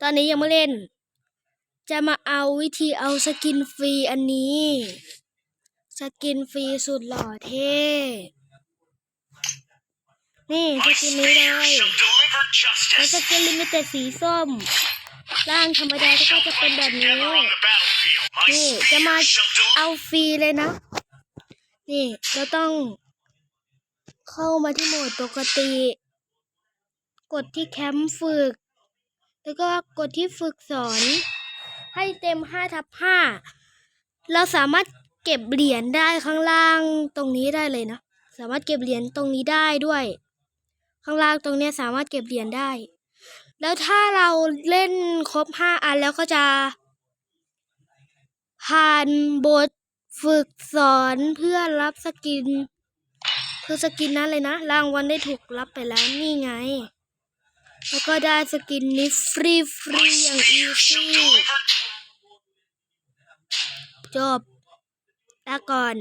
ตอนนี้ยังไม่เล่น จะมาเอาวิธีเอาสกินฟรีอันนี้ สกินฟรีสุดหล่อเท่ นี่สกินนี้เลยแล้วสกินลิมิเต็ดสีส้ม ร่างธรรมดาก็จะเป็นแบบนี้ นี่จะมาเอาฟรีเลยนะ นี่เราต้องเข้ามาที่โหมดปกติ กดที่แคมป์ฝึก แล้วก็กดที่ฝึกสอน ให้เต็ม5ทับ5เราสามารถเก็บเหรียญได้ข้างล่างตรงนี้ได้เลยนะ สามารถเก็บเหรียญตรงนี้ได้ด้วย ข้างล่างตรงนี้สามารถเก็บเหรียญได้ แล้วถ้าเราเล่นครบ 5 อันแล้วก็จะ ผ่านบทฝึกสอนเพื่อรับสกิน คือสกินนั้นเลยนะ รางวัลได้ถูกรับไปแล้วนี่ไง แล้วก็ได้สกินนี้ฟรีฟรีอย่างอีซี่จบลาก่อน